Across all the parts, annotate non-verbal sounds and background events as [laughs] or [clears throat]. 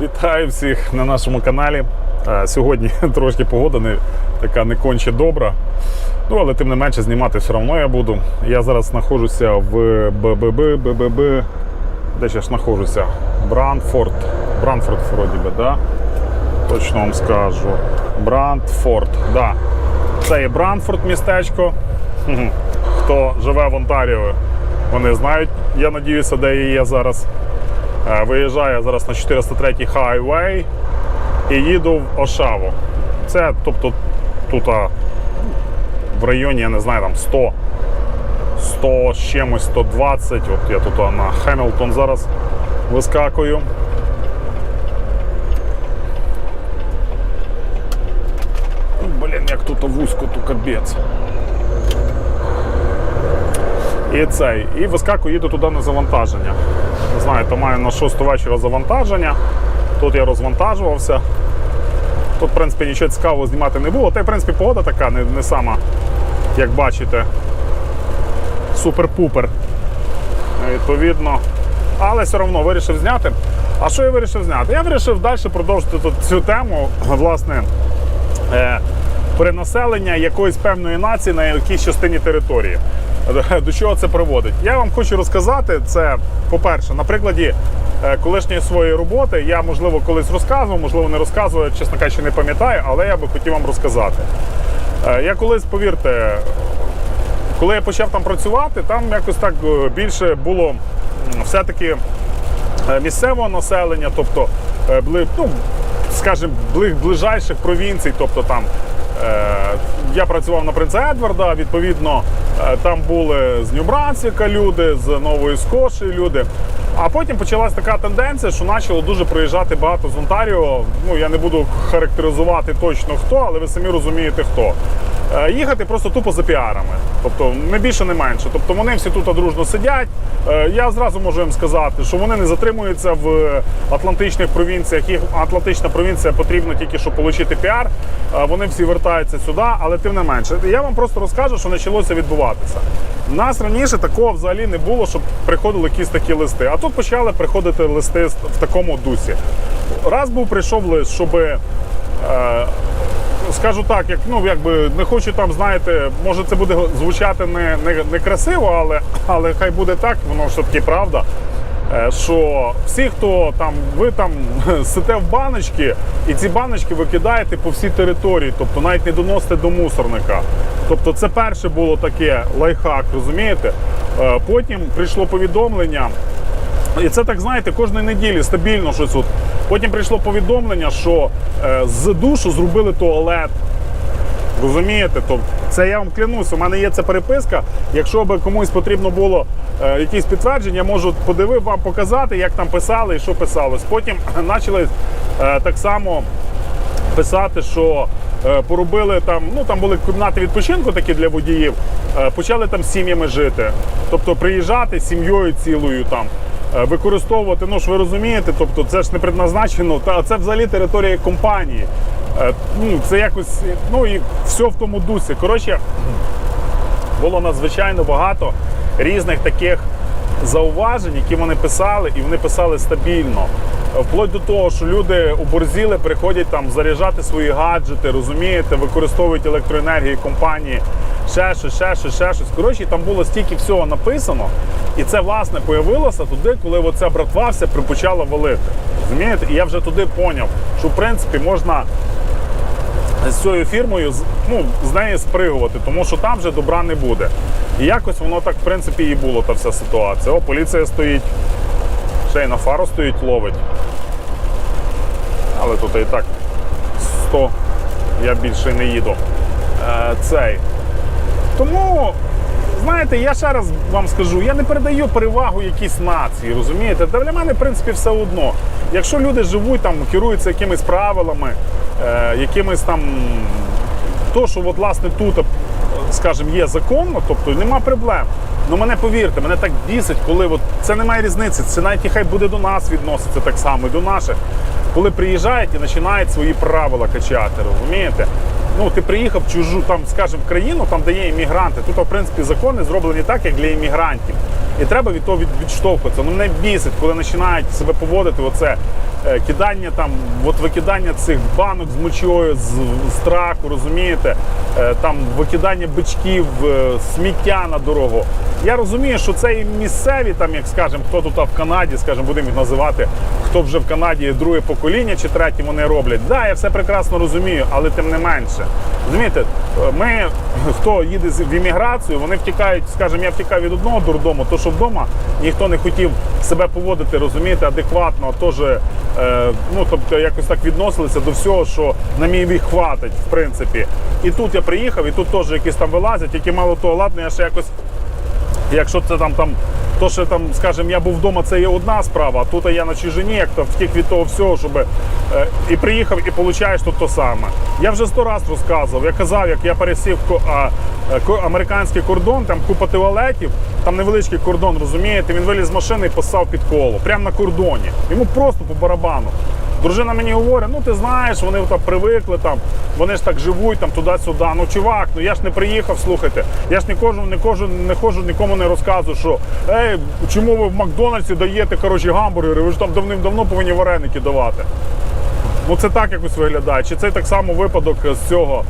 Вітаю всіх на нашому каналі. Е, Сьогодні [laughs] трошки погода не така не конче добра. Ну, але тим не менше знімати все одно я буду. Я зараз знаходжуся в БББ, БББ. Де я ж знаходжуся? Бранфорд. Бранфорд, вроді би, да? Точно вам скажу. Брандфорд. Да. Це є Бранфорд містечко. Хто живе в Онтаріо, вони знають, я надіюся, де я є зараз. Е, Виїжджаю зараз на 403 хайвей і їду в Ошаву. Це, тобто, тут в районі, я не знаю, там 100, 100 з чимось, 120. От я тут на Хемілтон зараз вискакую. Ну, Блін, як тут вузько, то капець. І цей. І вискакую, їду туди на завантаження. То маю на 6 вечора завантаження. Тут я розвантажувався. Тут, в принципі, нічого цікавого знімати не було. Та й, в принципі, погода така, не, не сама, як бачите, супер-пупер. Е, Відповідно. Але все одно вирішив зняти. А що я вирішив зняти? Я вирішив далі продовжити тут цю тему, власне, е, перенаселення якоїсь певної нації на якійсь частині території. До чого це приводить? Я вам хочу розказати це, по-перше, на прикладі е, колишньої своєї роботи. Я, можливо, колись розказував, можливо, не розказував, чесно кажучи, не пам'ятаю, але я би хотів вам розказати. Е, Я колись, повірте, коли я почав там працювати, там якось так е, більше було все-таки е, місцевого населення, тобто е, ну, скажімо, ближайших провінцій, тобто там. Е, Я працював на принца Едварда, відповідно, е, там були з Нью-Брансвіка люди, з Нової Скоші люди. А потім почалась така тенденція, що почало дуже приїжджати багато з Онтаріо. Ну я не буду характеризувати точно хто, але ви самі розумієте хто. Е, Їхати просто тупо за піарами, тобто не більше, не менше. Тобто вони всі тут дружно сидять. Е, Я зразу можу їм сказати, що вони не затримуються в атлантичних провінціях. Їх атлантична провінція потрібно тільки щоб отримати піар. Е, Вони всі вертаються сюди, але тим не менше. Я вам просто розкажу, що почалося відбуватися. У нас раніше такого взагалі не було, щоб приходили якісь такі листи. А тут почали приходити листи в такому дусі. Раз був прийшов лист, щоби. Скажу так, як ну якби не хочу там, знаєте, може це буде звучати не, не, не красиво, але, але хай буде так, воно все таки правда. е, Що всі, хто там, ви там [laughs] сите в баночки, і ці баночки викидаєте по всій території, тобто навіть не доносите до мусорника. Тобто, це перше було таке лайфхак, розумієте? Е, Потім прийшло повідомлення. І це так знаєте, кожної неділі стабільно щось тут. Потім прийшло повідомлення, що е, з душу зробили туалет. Розумієте? Тобто, це я вам клянусь, у мене є ця переписка. Якщо би комусь потрібно було е, якісь підтвердження, можу подивив вам показати, як там писали і що писалось. Потім [clears throat] почали е, так само писати, що е, поробили там, ну там були кімнати відпочинку такі для водіїв, е, почали там сім'ями жити. Тобто приїжджати з сім'єю цілою там. Е, Використовувати, ну ж ви розумієте, тобто це ж не предназначено, та це взагалі територія компанії. Е, Ну, це якось, ну і все в тому дусі. Коротше, було надзвичайно багато різних таких зауважень, які вони писали, і вони писали стабільно. Вплоть до того, що люди оборзіли, приходять там заряджати свої гаджети, розумієте, використовують електроенергію компанії, ще щось, ще щось, ще щось. Коротше, там було стільки всього написано, і це власне появилося туди, коли оця братва все почала валити. Розумієте? І я вже туди поняв, що в принципі можна з цією фірмою ну, з неї спригувати, тому що там вже добра не буде. І якось воно так, в принципі, і було та вся ситуація. О, поліція стоїть, ще й на фару стоїть, ловить. Але тут і так 100, я більше не їду. Е, цей. Тому, знаєте, я ще раз вам скажу, я не передаю перевагу якійсь нації, розумієте? Та для мене, в принципі, все одно. Якщо люди живуть там, керуються якимись правилами, е, якимись там. То, що от, власне тут, е, скажімо, є законно, тобто нема проблем. Ну мене повірте, мене так бісить, коли от, це не має різниці. Це навіть і хай буде до нас відноситься так само, і до наших. Коли приїжджають і починають свої правила качати, розумієте? Ну, ти приїхав в чужу, там, скажімо, країну, там, де є іммігранти. Тут, в принципі, закони зроблені так, як для іммігрантів. І треба від того від- відштовхуватися. Мене бісить, коли починають себе поводити оце е, кидання там, от викидання цих банок з мочою, з, з траку, розумієте, Е, там викидання бичків, е, сміття на дорогу. Я розумію, що це і місцеві, там, як скажемо, хто тут в Канаді, скажімо, будемо їх називати, хто вже в Канаді друге покоління чи третє вони роблять. Так, да, я все прекрасно розумію, але тим не менше. Розумієте, ми, хто їде в імміграцію, вони втікають, скажімо, я втікав від одного дурдому, то що вдома ніхто не хотів себе поводити, розумієте, адекватно, теж, е, ну, тобто якось так відносилися до всього, що на мій вік хватить, в принципі. І тут я приїхав, і тут теж якісь там вилазять, які мало того, ладно, я ще якось Якщо це там, там то, що там, скажімо, я був вдома, це є одна справа, а тут я на чужині, як то втік від того всього, щоб е, і приїхав, і получаєш тут то саме. Я вже сто раз розказував. Я казав, як я пересів е, американський кордон, там купа туалетів, там невеличкий кордон, розумієте, він виліз з машини і посав під коло, прямо на кордоні. Йому просто по барабану. Дружина мені говорить, ну ти знаєш, вони там привикли, там, вони ж так живуть там туди-сюди. Ну чувак, ну я ж не приїхав, слухайте. Я ж не кожу, не кожу, не хожу, нікому не розказую, що ей, чому ви в Макдональдсі даєте коротше, гамбургери, ви ж там давним-давно повинні вареники давати. Ну це так якось виглядає. Чи це так само випадок з цього,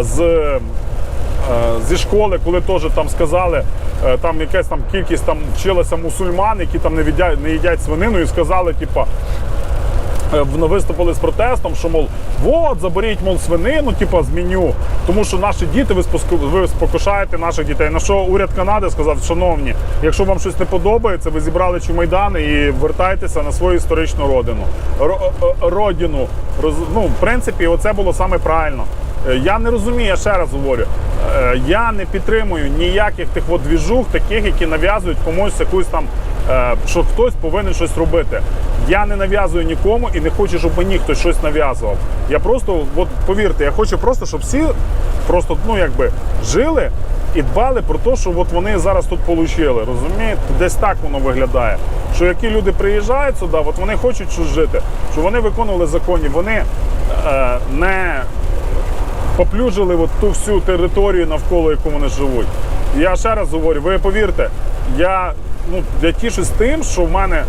з, е, зі школи, коли теж там сказали, е, там якась там кількість там вчилася мусульман, які там не їдять, не їдять свинину, і сказали, типа. Е, виступили з протестом, що мов, от заберіть мол свинину, типа з меню, тому що наші діти ви спокушаєте наших дітей. На що уряд Канади сказав, шановні, якщо вам щось не подобається, ви зібрали чумайдани і вертайтеся на свою історичну родину. Е, родину. Роз- ну, в принципі, оце було саме правильно. Е, Я не розумію, я ще раз говорю. е, Я не підтримую ніяких тих от двіжух, таких, які нав'язують комусь якусь там, е, що хтось повинен щось робити. Я не нав'язую нікому і не хочу, щоб мені хтось щось нав'язував. Я просто, от повірте, я хочу просто, щоб всі просто ну якби жили і дбали про те, що от вони зараз тут отримали. Розумієте? Десь так воно виглядає. Що які люди приїжджають сюди, от вони хочуть щось жити, щоб вони виконували закони, вони е, не поплюжили от ту всю територію, навколо яку вони живуть. Я ще раз говорю, ви повірте, я, ну, я тішусь тим, що в мене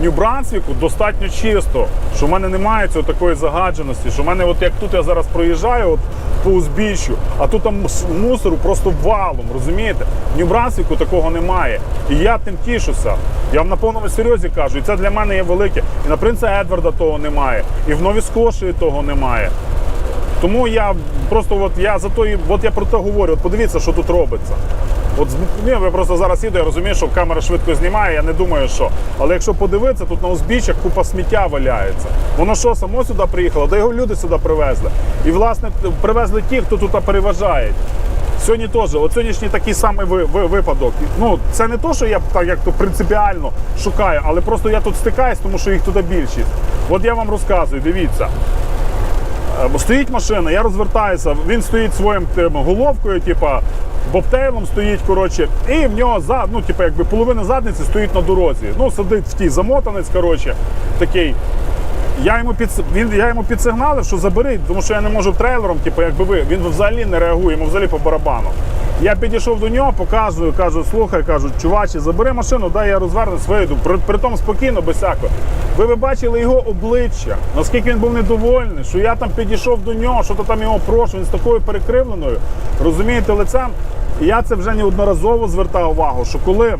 в Нью-Брансвіку достатньо чисто, що в мене немає цього такої загадженості, що в мене, от як тут я зараз проїжджаю, от по узбіччю, а тут там мусору просто валом, розумієте? В Нью-Брансвіку такого немає. І я тим тішуся. Я вам на повному серйозі кажу, і це для мене є велике. І на принца Едварда того немає, і в Нові Скошії того немає. Тому я просто от я за то от я про те говорю. От подивіться, що тут робиться. От ні, я просто зараз їду, я розумію, що камера швидко знімає, я не думаю, що. Але якщо подивитися, тут на узбіччях купа сміття валяється. Воно що, само сюди приїхало, да його люди сюди привезли. І, власне, привезли ті, хто тут переважає. Сьогодні теж, от сьогоднішній такий самий ви, ви- випадок. Ну, це не то, що я так як то принципіально шукаю, але просто я тут стикаюсь, тому що їх туди більшість. От я вам розказую, дивіться. Е, стоїть машина, я розвертаюся, він стоїть своїм тим, головкою, типа бобтейлом стоїть, коротше, і в нього за, ну, типу, якби половина задниці стоїть на дорозі. Ну, сидить в тій замотанець, коротше, такий. Я йому під він я йому підсигналив, що заберіть, тому що я не можу трейлером, типу, якби ви. Він взагалі не реагує, йому взагалі по барабану. Я підійшов до нього, показую, кажу, слухай, кажу, чувачі, забери машину, дай я розвернусь, вийду. При, притом спокійно, без всякого. Ви би бачили його обличчя, наскільки він був недовольний, що я там підійшов до нього, що то там його прошу, він з такою перекривленою, розумієте, лицем. І я це вже неодноразово звертав увагу, що коли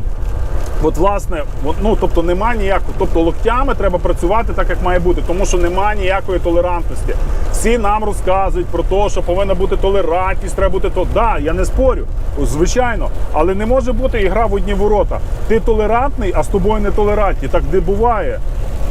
От, власне, ну тобто немає ніякого, тобто локтями треба працювати так, як має бути, тому що немає ніякої толерантності. Всі нам розказують про те, що повинна бути толерантність, треба бути то. Да, я не спорю, звичайно, але не може бути ігра в одні ворота. Ти толерантний, а з тобою не толерантні. Так де буває.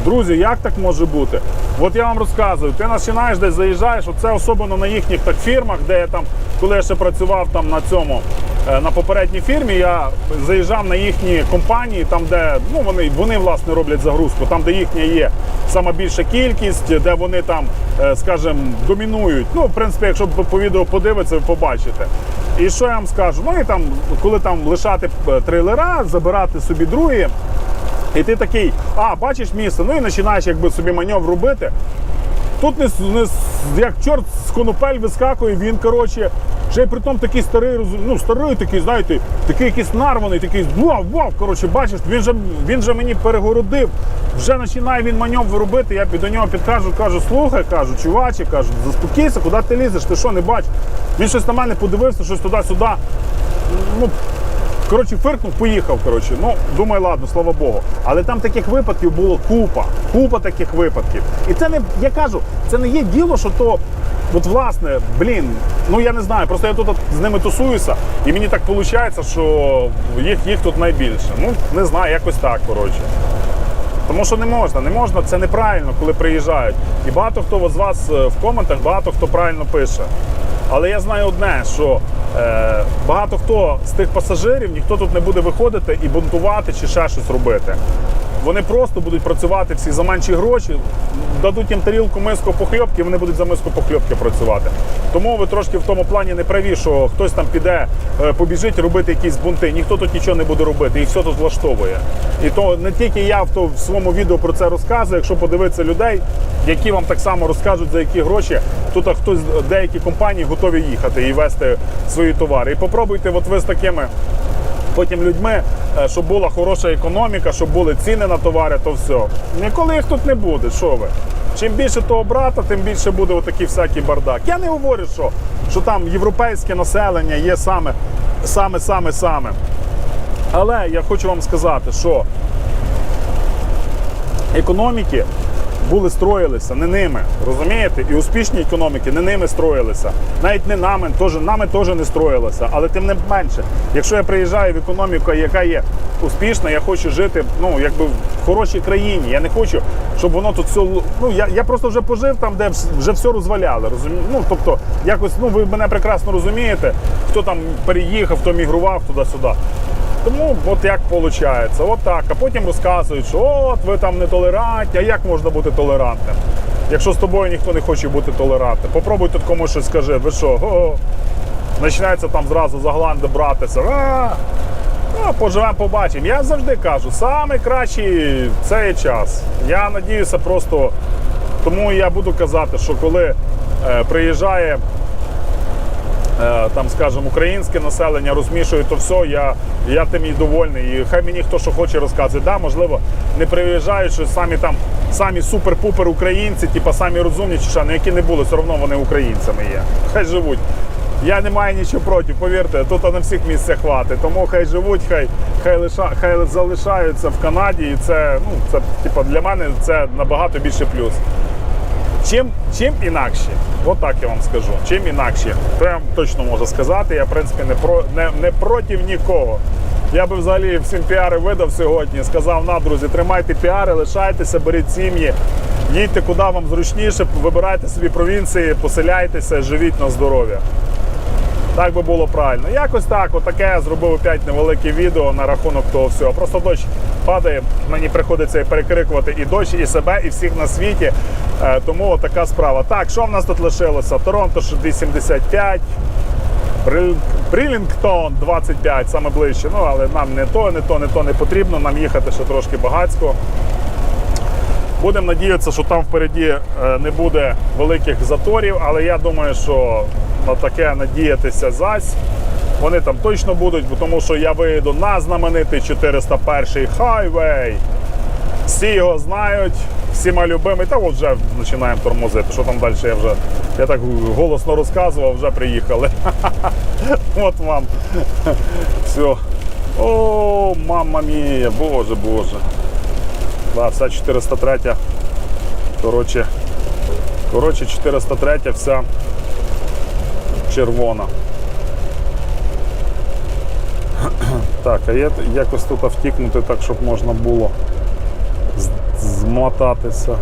Друзі, як так може бути? От я вам розказую, ти починаєш десь заїжджаєш, оце особливо на їхніх так фірмах, де я там, коли я ще працював там на цьому, е, на попередній фірмі, я заїжджав на їхні компанії, там, де ну, вони, вони власне роблять загрузку, там, де їхня є сама більша кількість, де вони там, е, скажімо, домінують. Ну, в принципі, якщо по відео подивитися, ви побачите. І що я вам скажу? Ну і там, коли там лишати е, трейлера, забирати собі другі. І ти такий, а, бачиш місце, ну і починаєш якби собі маневр робити. Тут не, не як чорт з конопель вискакує, він, коротше, ще й при тому такий старий, ну, старий такий, знаєте, такий якийсь нарваний, такий вау, вау, коротше, бачиш, він же, він же мені перегородив. Вже починає він маньов робити, я до нього підкажу, кажу, слухай, кажу, чуваче, кажу, заспокійся, куди ти лізеш, ти що не бачиш? Він щось на мене подивився, щось туди-сюди. Ну, Коротше, фиркнув, поїхав. Коротше. Ну, думаю, ладно, слава Богу. Але там таких випадків було купа, купа таких випадків. І це не, я кажу, це не є діло, що то, от власне, блін, ну я не знаю, просто я тут з ними тусуюся, і мені так виходить, що їх, їх тут найбільше. Ну, не знаю, якось так, коротше. Тому що не можна, не можна, це неправильно, коли приїжджають. І багато хто з вас е, в коментах, багато хто правильно пише. Але я знаю одне, що е, багато хто з тих пасажирів, ніхто тут не буде виходити і бунтувати чи ще щось робити. Вони просто будуть працювати всі за менші гроші, дадуть їм тарілку миску похльопки, вони будуть за миску похльопки працювати. Тому ви трошки в тому плані не праві, що хтось там піде, е, побіжить робити якісь бунти. Ніхто тут нічого не буде робити, і все тут влаштовує. І то не тільки я в, то, в своєму відео про це розказую, якщо подивитися людей, які вам так само розкажуть, за які гроші тут хтось деякі компанії готові їхати і вести свої товари. І попробуйте, от ви з такими потім людьми, е, щоб була хороша економіка, щоб були ціни на товари, то все. Ніколи їх тут не буде. Що ви? Чим більше того брата, тим більше буде отакий всякий бардак. Я не говорю, що, що там європейське населення є саме, саме, саме, саме. Але я хочу вам сказати, що економіки були строїлися не ними, розумієте? І успішні економіки не ними строїлися. Навіть не нами, теж, нами теж не строїлися. Але тим не менше, якщо я приїжджаю в економіку, яка є успішна, я хочу жити ну, якби в хорошій країні. Я не хочу, щоб воно тут все. Ну, я, я просто вже пожив там, де вже все розваляли. Розумі... Ну, тобто, якось, ну, ви мене прекрасно розумієте, хто там переїхав, хто мігрував туди-сюди. Тому от як виходить, от так. А потім розказують, що от ви там нетолерантні, а як можна бути толерантним? Якщо з тобою ніхто не хоче бути толерантним. Попробуй тут комусь щось скажи, ви що? О, починається там зразу за гланди братися. А, ну, поживемо, побачимо. Я завжди кажу, найкращий цей час. Я надіюся просто, тому я буду казати, що коли е, приїжджає там, скажімо, українське населення розмішує то все, я, я тим і довольний. І хай мені хто що хоче розказує. Да, можливо, не приїжджають, що самі там самі супер-пупер українці, типа самі розумні, що, ну які не були, все одно вони українцями є. Хай живуть. Я не маю нічого проти, повірте, тут на всіх місцях хватить. Тому хай живуть, хай, хай, лиша, хай залишаються в Канаді. І це, ну, це типа, для мене це набагато більше плюс. Чим, чим інакше, от так я вам скажу. Чим інакше, то точно можу сказати. Я в принципі не про не, не проти нікого. Я би взагалі всім піари видав сьогодні. Сказав, на друзі, тримайте піари, лишайтеся, беріть сім'ї, їдьте куди вам зручніше, вибирайте собі провінції, поселяйтеся, живіть на здоров'я. Так би було правильно. Якось так, отаке зробив опять невелике відео на рахунок того всього. Просто дощ падає, мені приходиться перекрикувати і дощ, і себе, і всіх на світі. Е, тому така справа. Так, що в нас тут лишилося? Торонто 85. Брил- Брілінгтон 25, саме ближче. Ну, але нам не то, не то, не то не потрібно. Нам їхати ще трошки багацько. Будемо надіятися, що там впереді е, не буде великих заторів, але я думаю, що на таке надіятися зась. Вони там точно будуть, тому що я виїду на знаменитий 401 хайвей. Всі його знають, всіма любимий. Та от вже починаємо тормозити. Що там далі? Я вже я так голосно розказував, вже приїхали. [laughs] От вам. Все. О, мама мія, боже, боже. Да, вся 403. Коротше, коротше, 403 вся червона. [clears throat] Так, а є якось тут втікнути так, щоб можна було змотатися.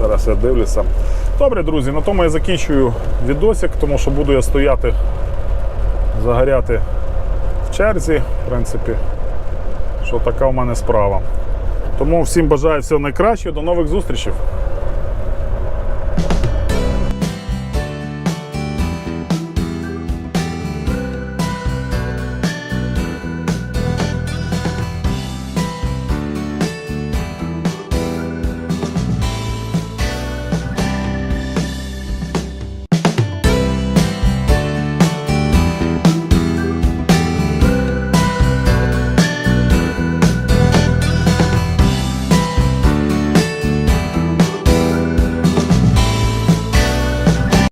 Зараз я дивлюся. Добре, друзі, на тому я закінчую відосик, тому що буду я стояти, загоряти в черзі, в принципі що така в мене справа. Тому всім бажаю всього найкращого, до нових зустрічей.